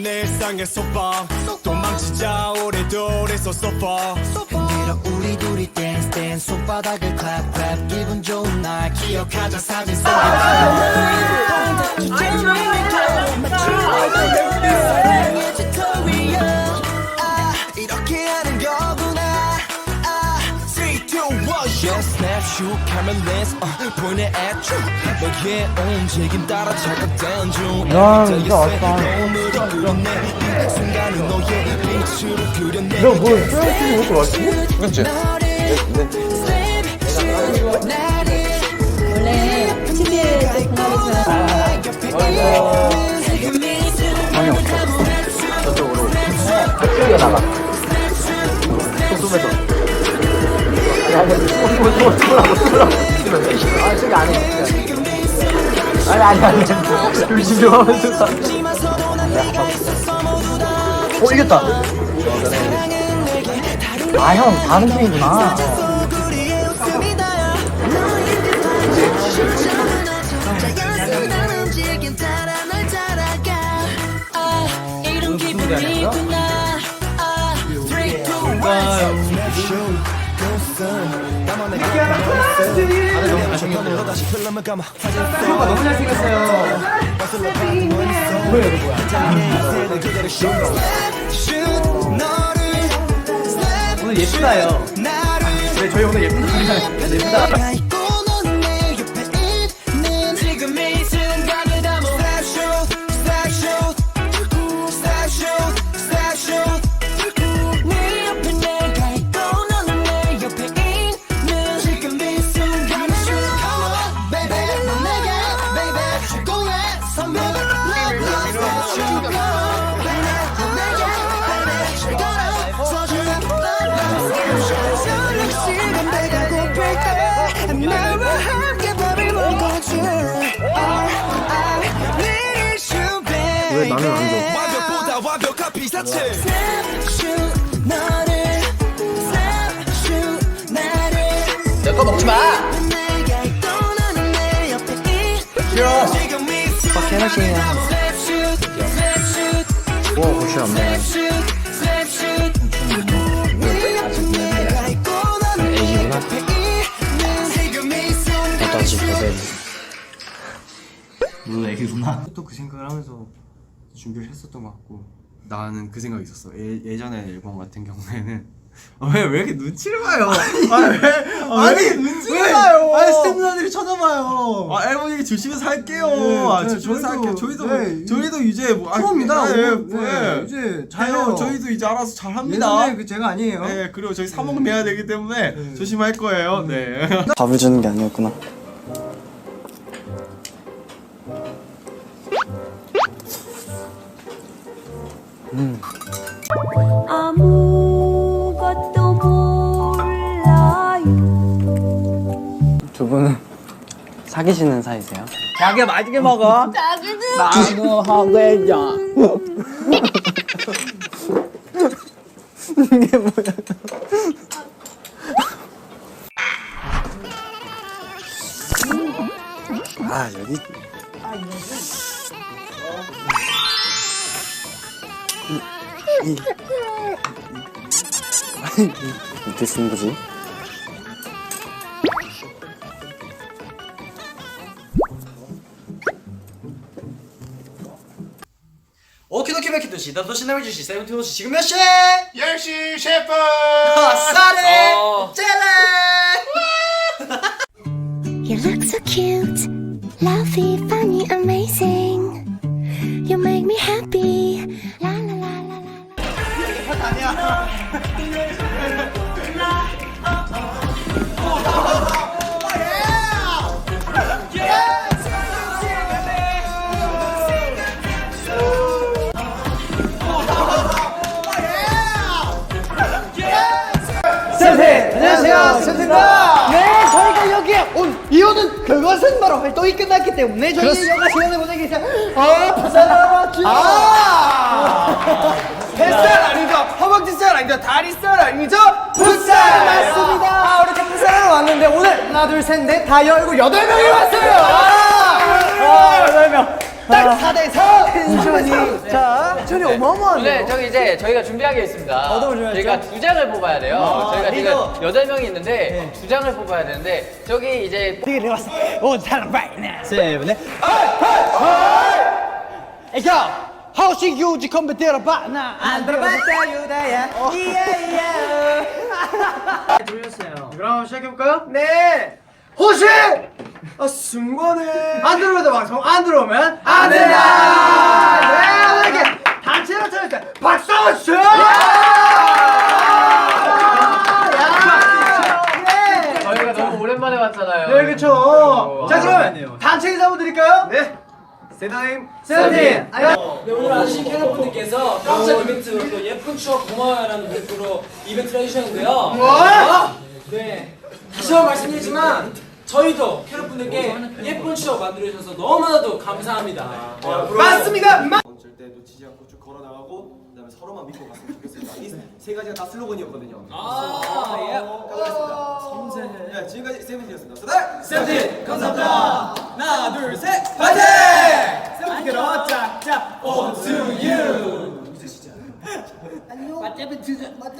지루한 일상의 소방 도망치자 우리둘이서 소파 흔들어 우리 둘이 댄스 댄스 손바닥을 clap clap 기분 좋은 날 기억하자 사진 속에 사랑의 tutorial 아 Point it at you 너의 움직임 따라 착각된 중 야, 진짜 이 순간을 너의 빛으로 그렸네 너 뭐, 소영씨 왜 이렇게 맛있지? 그렇지? 원래 TV에서 공감했어요. 학교에 나가. 소금에서. 아. 아니, 아니, 아니. 열심히 하면서. 어, 이겼다. 아, 형, 다른 팀이구나. 너무 잘생겼어요. 오늘 예쁘다요. 네, 저희 오늘 예쁘다. 예쁘다. 내 옆에 있는 지금 이 순간 너 애기구나. 또 그 생각을 하면서 준비를 했었던 것 같고 나는 그 생각이 있었어 예, 예전에 앨범 같은 경우에는 왜 왜 이렇게 눈치를 봐요? 아니 왜 아니 눈치를 봐요? 아니 스태프분들이 쳐다봐요. 아 앨범 얘기 조심해서 할게요. 아 네, 조심해서 저희도- 할게요. 저희도 네, 저희도 이제 뭐 아, 프로입니다. 예, 네, 예. 이제 잘해요. 잘해요. 저희도 이제 알아서 잘 합니다. 예전에 그 제가 아니에요. 네 그리고 저희 사목 내야 되기 때문에 조심할 거예요. 네. 밥을 주는 게 아니었구나. 사귀시는 사이세요? 자기야 맛있게 먹어. 나도 하겠냐. 이게 뭐야? 아 여기 이- 이- 어떻게 쓰는 거지? 오키도키 베키도시 나도 신나해주시 세븐틴도시 지금 몇 시? 10시 셰프 아싸래 젤레 You look so cute, lovely, funny, amazing. You make me happy. La la la la la. 쌤쌤입니다. 네 저희가 여기에 온 이유는 그것은 바로 활동이 끝났기 때문에 저희 여가 시간을 보내기 위해서 아 부산 아. 뱃살 아니죠? 허벅지살 아니죠? 다리살 아니죠? 풋살. 맞습니다. 아, 이렇게 풋살하러 왔는데 오늘 하나 둘 셋 넷 다 열고 여덟 명이 왔어요. 아 여덟 명 딱 4대 4 텐션이 자 텐션이 어마어마하네요. 네, 저기 이제 저희가 준비한 게 있습니다. 어떤 걸 준비했죠? 저희가 두 장을 뽑아야 돼요. 아, 저희가 이거. 지금 여덟 명이 있는데 두 장을 뽑아야 되는데 저기 이제 되게 내봤어? 오 사람 now 세븐에 에이겨 하우싱 유지 컴퓨터 들어봐 나 안 들어봤다 유다야. 이야이야. 들렸어요. 그럼 시작해볼까요? 네. 호시 아 승관해 안 들어오면 방송 안 들어오면 안 된다 네 이렇게 단체로 차렸다 박수 한번 주세요 야 저희가 너무 오랜만에 왔잖아요. 네, 그렇죠. 자, 그럼 단체 인사 한번 드릴까요? 네. 세다임 세다임. 네, 오늘 아시신 캐럿분들께서 깜짝 이벤트 또 예쁜 추억 고마워요라는 댓글로 이벤트를 해주셨는데요. 어? 네. 다시 한번 말씀드리지만 저희도 캐럿 분들께 예쁜 추억 만들어주셔서 너무나도 감사합니다. 맞습니다. 마- 절대 놓치지 않고 쭉 걸어 나가고 그다음에 서로만 믿고 갔으면 좋겠습니다. 이 세 가지가 다 슬로건이었거든요. 아, 예. 가보겠습니다. 섬세. 네, 지금까지 세븐틴이었습니다. 네. 세븐틴 감사합니다. 하나, 둘, 셋, 파이팅! 세븐틴으로 짝짝 on to you. 안녕. 맞자면 드맞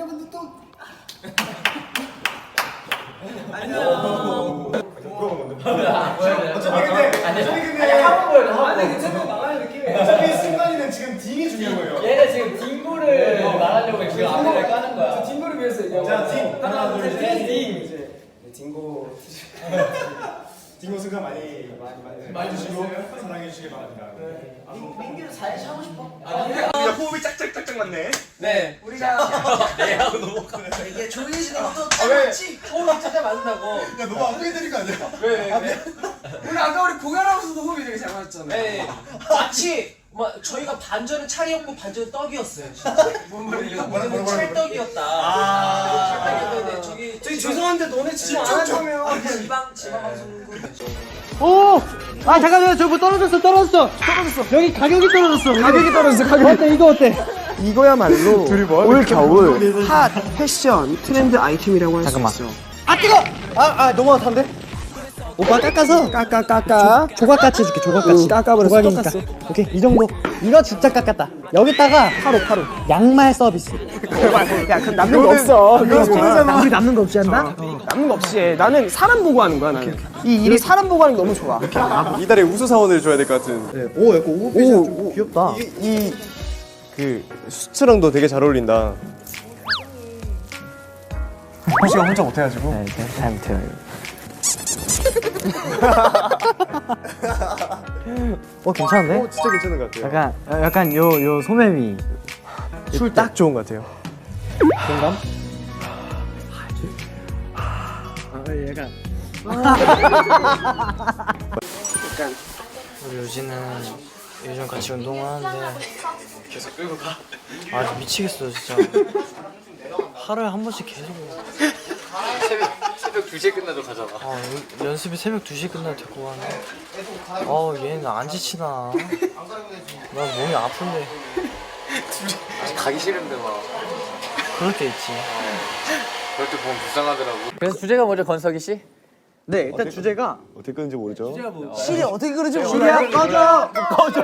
자면 또. 얘네 지금 딩고를 말하려고 지금 앞에 까는 거야. 딩고를 위해서 이제 자, 딩. 하나, 둘, 셋, 딩. 딩고 딩고 순간 많이 많이 많이 많이 주시고 사랑해 주시기 바랍니다. 민규는 사실 하고 싶어. 아, 호흡이 짝짝짝짝 맞네. 네. 이게 조인이는 것도 아, 왜? 호흡이 진짜 맞는다고. 야 너무 아프게 들린 거 아니야? 왜? 우리 아까 우리 공연하면서도 호흡이 되게 잘 맞았잖아요. 네. 마치 뭐 저희가 반전은 찰이었고 반전은 떡이었어요. 진짜. 우리가 우리는 찰떡이었다. 아. 찰떡이었는데 저기 죄송한데 너네 지금 안 하면 지방 지방 방송국. 오! 아 잠깐만요. 저뭐 떨어졌어 떨어졌어. 떨어졌어. 여기 가격이 떨어졌어 가격이 떨어졌어 가격 어때 이거 어때? 이거야말로 올 겨울 핫 패션 트렌드 아이템이라고 할 수 있어 아 뜨거! 아 아 너무 핫한데 오빠 깎아서 깎아 깎아. 조각같이 해줄게 조각같이. 깎아버렸어 조각이니까 오케이 이 정도. 이거 진짜 깎았다. 여기다가 파로 파로. 양말 서비스. 야 그럼 남는 거 없어. 그거 우리 남는 거 없이 한다? 남는 거 없이 해. 나는 사람 보고 하는 거야 나는. 이 일이 사람 보고 하는 게 너무 좋아. 이달에 우수 사원을 줘야 될 것 같은. 오 약간 좀 귀엽다. 이 그 수트랑도 되게 잘 어울린다. 호시가 혼자 못해가지고. 네, 잘 못해요. 어 괜찮은데? 오 진짜 괜찮은 것 같아요. 약간 어, 약간 요 요 소매미. 술딱 좋은 것 같아요. 공감? 약간 우리 요지는 요즘 같이 운동을 하는데 계속 끌고 가. 아 미치겠어 진짜. 하루에 한 번씩 계속. 새벽 새벽 2시에 끝나도 가잖아. 아, 연- 연습이 새벽 2시 끝나 데리고 가네. 어, 얘는 안 지치나. 난 몸이 아픈데. 가기 싫은데 막. 그럴 때 있지. 그럴 때 보면 불쌍하더라고. 그래서 주제가 뭐죠, 건석이 씨? 네 일단 주제가 어떻게 끄는지 모르죠. 시리 어떻게 그러지 모르겠어 시리야 꺼져 꺼져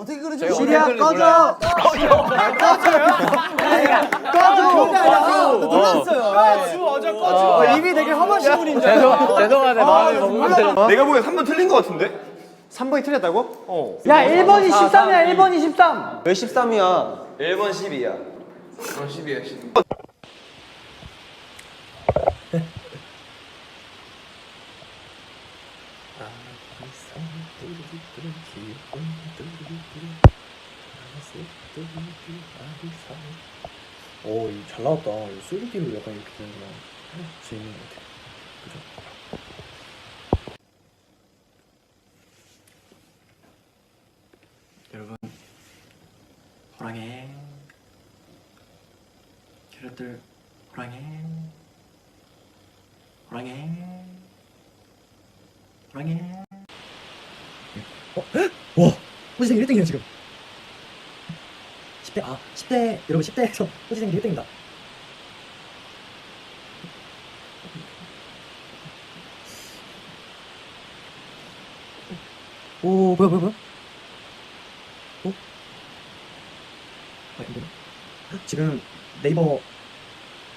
어떻게 그러지 시리야 꺼져 꺼져 꺼져 꺼져 입이 되게 험하신 분인 줄 죄송 죄송하네 마음이 먹는 내가 보기엔 3번 틀린 것 같은데? 3번이 틀렸다고? 어. 야 1번이 13이야 1번이 13 왜 13이야? 1번 12야. 오, 잘 나왔다. 게임도 약간 이렇게 되는구나. 재밌는 것 같아. 그죠? 여러분, 호랑이. 캐럿들, 호랑이. 호랑이. 호랑이. 어? 와! 호지생 1등이야, 지금. 10대, 아, 10대, 여러분 10대에서 호지생 1등이다. 오, 오 뭐야 뭐야 뭐야? 어? 지금 네이버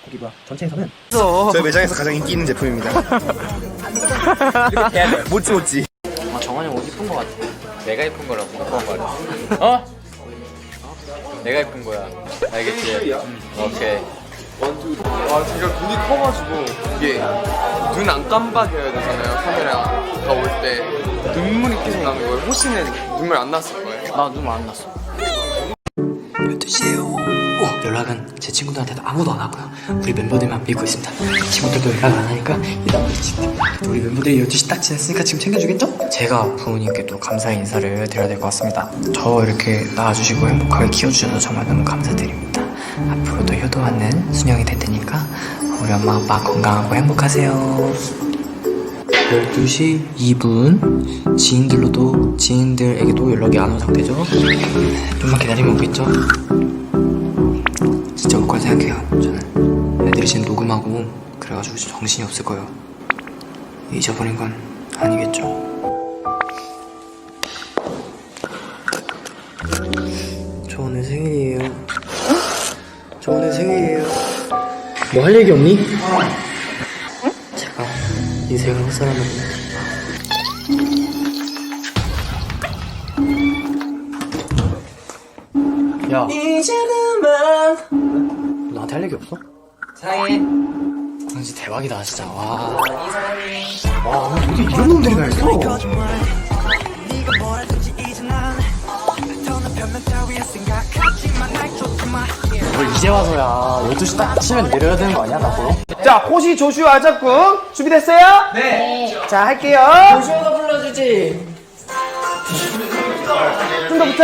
거기 뭐야 전체에서는 저희 매장에서 가장 인기 있는 제품입니다. 모찌 모찌. 아 정환이 옷 이쁜 거 같아 내가 예쁜 거라고 그런 말을. 어? 내가 예쁜 거야. 알겠지? 응. 오케이. 와 제가 눈이 커가지고 이게 눈 안 깜박여야 되잖아요 카메라가 올 때 눈물이 계속 나는 거예요 호시는 눈물 안 났을 거예요 나눈안 났어 12시에요 연락은 제 친구들한테도 아무도 안 하고요. 우리 멤버들만 믿고 있습니다. 친구들도 연락 안 하니까 일단 우리 친- 우리 멤버들이 12시 딱 지났으니까 지금 챙겨주겠죠? 제가 부모님께 또 감사의 인사를 드려야 될 것 같습니다. 저 이렇게 낳아주시고 행복하게 키워주셔서 정말 너무 감사드립니다. 앞으로도 효도하는 순영이 될 테니까 우리 엄마 아빠 건강하고 행복하세요. 12시 2분 지인들로도 지인들에게도 연락이 안 온 상태죠? 좀만 기다리면 오겠죠 생각해요 저는. 애들이 지금 녹음하고 그래가지고 정신이 없을 거예요. 잊어버린 건 아니겠죠? 저 오늘 생일이에요. 저 오늘 생일이에요. 뭐 할 얘기 없니? 제가 인생을 헛살았는데 야. 이제 그만 나한테 할 얘기 없어? 사랑해 아, 진짜 대박이다 진짜 와. 와 어떻게 이런 놈들이 다 있어? 뭘 이제 와서야 12시 딱 치면 내려야 되는 거 아니야 나 보러? 자 호시 조슈아 짝꿍 준비됐어요? 네. 자 할게요. 조슈아가 불러주지 좀더부터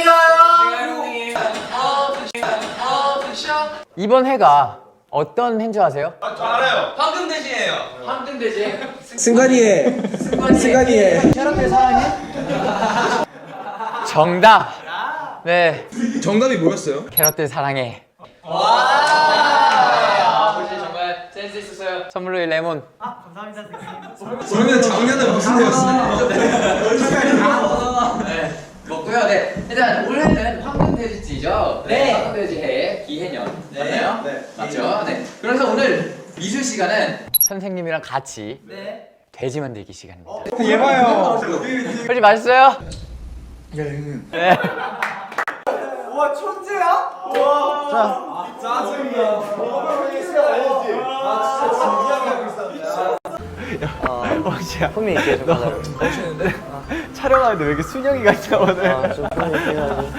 이번 회가 어떤 행주 아세요? 황금 대신이에요 황금 대신 승관이의 승관이의 캐럿들 사랑해. 정답. 네. 정답이 뭐였어요? 캐럿들 사랑해. 아 보시 정말 센스 있었어요 선물로 이 레몬. 그러면 작년에 무슨 해였어요? 먹고요. 네. 일단 올해는 황금 돼지띠죠? 네. 황금 돼지 해 기해년. 맞나요? 네. 맞죠? 네. 그래서 오늘 미술 시간은 선생님이랑 같이 돼지 만들기 시간입니다. 예봐요. 솔직히 맛있어 요? 품이 있게 좀 가자. 촬영하는데 왜 이렇게 순영이 같아 오늘? 아좀 품이 있게 가지고.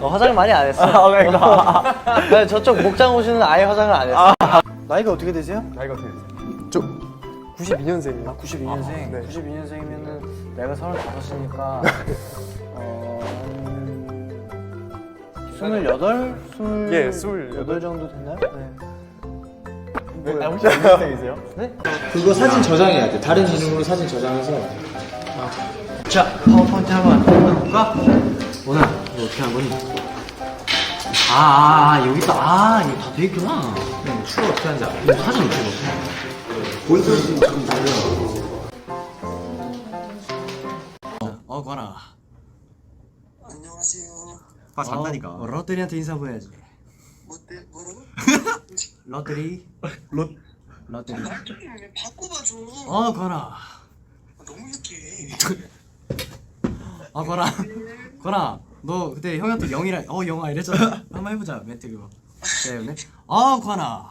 너 화장 많이 안 했어. 아 그러니까. 나 저쪽 목장 오시는 아예 화장을 안 했어. 나이가 어떻게 되세요? 나이가 어떻게 되세요? 92년생이요. 아, 92년생. 92년생이면은 내가 35이니까 어... 28? 20... 예, 28. 8 정도 됐나요? 네. 아, 혹시 몇년생이세요? 그거 사진 저장해야 돼. 다른 이름으로 사진 저장해서. 자, 파워포인트 한번 해볼까? 오늘 너 어떻게 한 거니? 아, 아, 아 여기 또, 아, 이거 다 돼 있구나. 응, 추가 어떻게 하는지 알아. 이거 사진 어떻게 넣어? 보이스 좀 날려. 어, 거나. 아 장난이가. 어, 러들이한테 인사 한번 해야지. 뭐라 고? 러들이. 러 러들이. 바꿔봐줘. 어, 거나. 너무 유쾌해. 아, 거나. 거나. 너 그때 형한테 영이라 어 영아 이랬잖아. 한번 해보자 멘트 그거. 때문에. 아, 거나.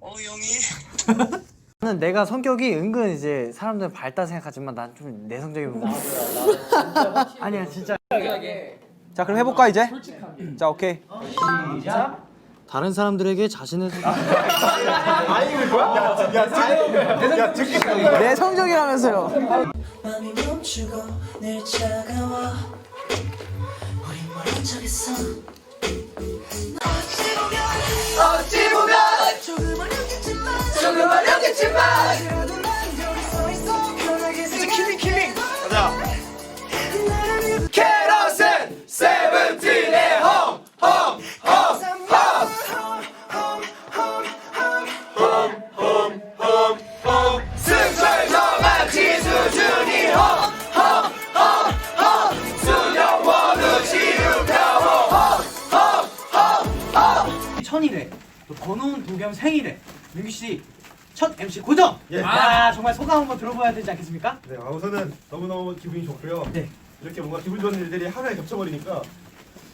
어, 영이. 나는 내가 성격이 은근 이제 사람들은 밝다 생각하지만 난 좀 내성적인 부분. 아니야 진짜. 자 그럼 해볼까 이제? 자 오케이. 시작. 다른 사람들에게 자신을 내 성적이라면서요. 맘이 멈추고 늘 차가워. 우린 멀어져겠어. 어찌 보면 어찌 보면 조금 어렵겠지만 조금 어렵겠지만 그래도 민규 씨첫 MC 고정. 아 정말 소감 한번 들어봐야 되지 않겠습니까? 네, 아, 우선은 너무너무 기분이 좋고요. 네. 이렇게 뭔가 기분 좋은 일들이 하루에 겹쳐버리니까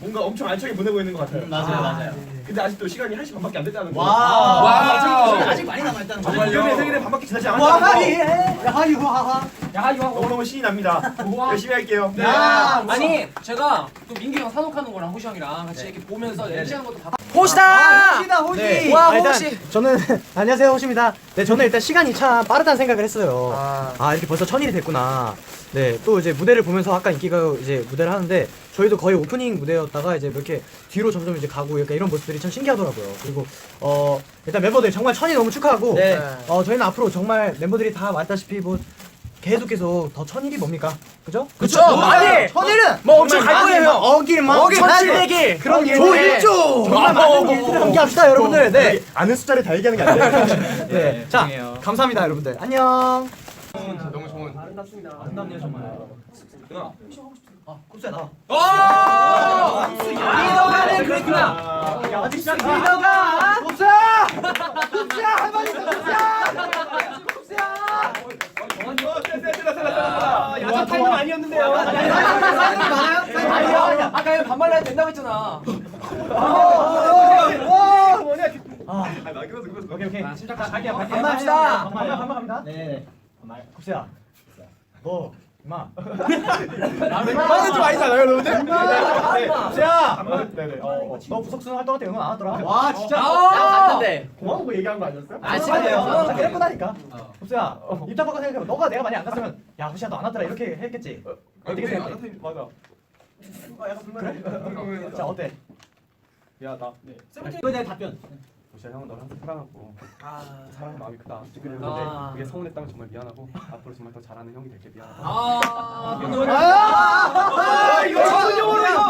뭔가 엄청 알차게 보내고 있는 것 같아요. 맞아요, 맞아요. 근데 아직도 시간이 1시 반밖에 안 됐다는 거. 와, 와, 아직, 아직 많이 남아있다는 거. 도겸의 생일에 반밖에 지나지 와, 않았다는 하이, 거. 야하유, 하하. 야하유, 하하. 너무너무 신이 납니다. 열심히 할게요. 네. 야, 아니 제가 또 민규 형 산옥하는 거랑 호시 형이랑 같이 이렇게 보면서 MC하는 것도 다 호시다! 호시다, 호시! 네. 와, 아, 일단 호시. 저는, 안녕하세요, 호시입니다. 네, 저는 일단 시간이 참 빠르다는 생각을 했어요. 아, 이렇게 벌써 천일이 됐구나. 네, 또 이제 무대를 보면서 아까 인기가 이제 무대를 하는데, 저희도 거의 오프닝 무대였다가 이제 이렇게 뒤로 점점 이제 가고 약간 이런 모습들이 참 신기하더라고요. 그리고, 어, 일단 멤버들 정말 천일 너무 축하하고, 어, 저희는 앞으로 정말 멤버들이 다 말다시피 뭐, 계속 계속 더 천일이 뭡니까? 그죠? 그쵸, 많이! 천일은 뭐 엄청 갈 거예요. 어길만 어길, 천칠백일 그런 일 조일조! 정말 많은 일들을 함께 합시다 여러분들 네. 아는 숫자를 다 얘기하는 게 아니라. 네. 자 감사합니다 여러분들 안녕 너무 좋은 아름답네요 정말 아 굽세 나 리더가는 그랬구나 야 아직 시작 리더가 굽세 굽세 할머니 굽세 야자 타임은 아니었는데요 많아요? 아까 형 반말로 해도 된다고 했잖아 오케이 오케이 심장 갈게요 갈게요 반말합시다 반말 반말 갑니다 네반 말 굽세야 너 임마 하는 좀 아니잖아요, 여러분들? 굽세야 네네. 너 부석순 활동할 때 응원 안 하더라 와 진짜 갔는데 고마운 거 얘기한 거 아니었어요? 아, 아니에요. 나 그랬구나니까. 봅시야, 입장 바꿔 생각해봐. 너가 내가 많이 안 갔으면, 야, 후시야, 너안 왔더라. 이렇게 했겠지. 어떻게 생각해? 맞아. 그래? 자, 어때? 야, 나. 이거에 대한 답변. 도시야 형은 너를 항상 사랑하고 사랑하는 마음이 크다. 근데 아. 그게 서운했다면 정말 미안하고 앞으로 정말 더 잘하는 형이 될게 미안하다. 아 아, 이거 전문용어로 이거.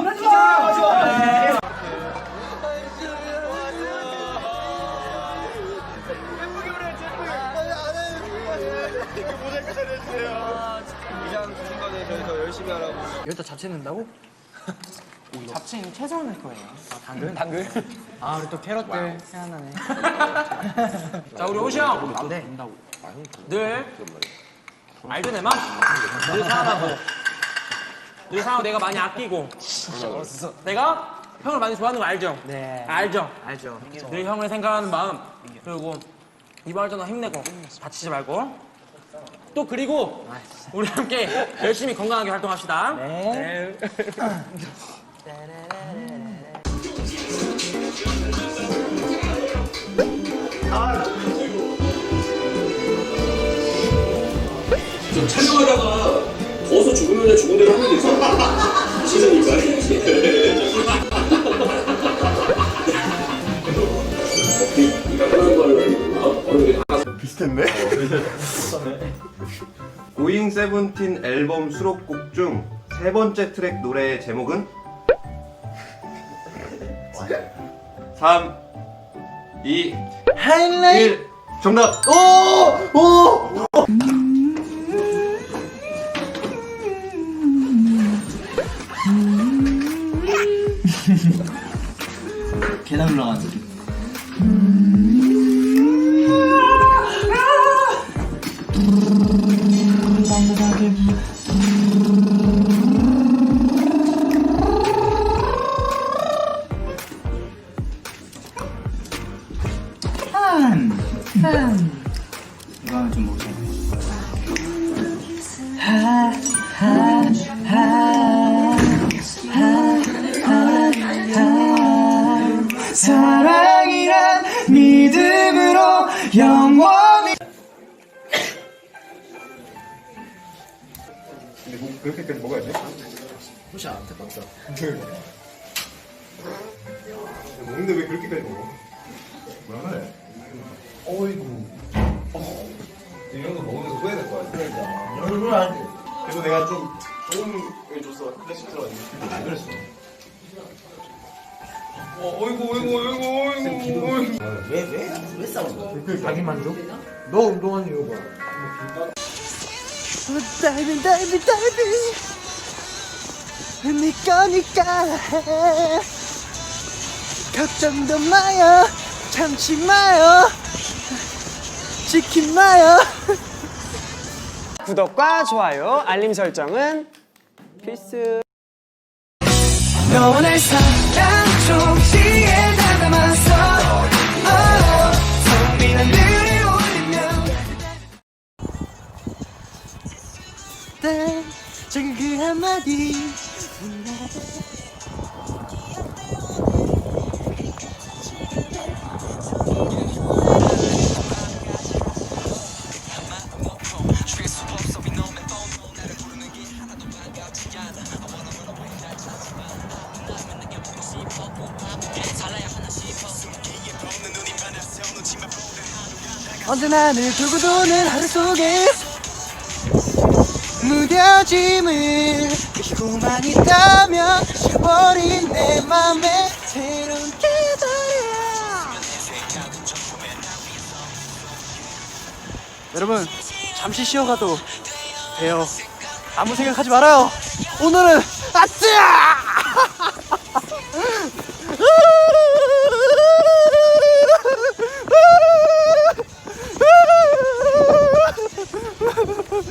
여기다 잡채 넣는다고? 잡채는 최소한 할 거예요 아, 당근? 당근? 아, 우리 또 캐럿들 생각나네. 자 우리 호시 형 네. 늘 알죠 내 맘? 늘 사랑하고 늘 사랑하고 내가 많이 아끼고 내가 형을 많이 좋아하는 거 알죠? 네. 알죠? 알죠. 늘 형을 생각하는 마음 그리고 이번 활동도 힘내고 다치지 말고 또 그리고 우리 함께 열심히 건강하게 활동합시다 네. 촬영하다가 더워서 죽으면 죽은 대로 하면 되죠. 시즌이니까. 비슷했네. 고잉 세븐틴 앨범 수록곡 중 세 번째 트랙 노래의 제목은 3 2 1 정답 오! 오! 계단 올라가는 영원히. 근데 뭐 그렇게까지 먹어야 돼? 혹시 안 대박사 네. 먹는데 왜 그렇게까지 먹어? 뭐라 그래? 어이구. 이런 거 먹으면서 소외될 거 같아. 그러니까. 얼굴 안 그래서 내가 좀 좋은 걸 줬어 클래식 들어갔는데 안 아, 그랬어. 어, 어이구, 어이구, 어이구, 어이구, 어이구. 왜, 왜? 왜 싸우는 거야? 자기 만족? 너 운동하는 이유가. 다이빙, 다이빙, 다이빙. 네 거니까 해. 걱정도 마요. 참지 마요. 지키 마요. 구독과 좋아요, 알림 설정은 필수. 너와 날 사랑 쪽지에 다 담아서. 성민 하늘에 올리면. 때 작은 그 한마디 언제나 늘 돌고 도는 하루 속에 무뎌짐을 느끼고만 있다면 잊혀버린 내 맘에 새로운 깨달이야 여러분 잠시 쉬어가도 돼요. 아무 생각하지 말아요. 오늘은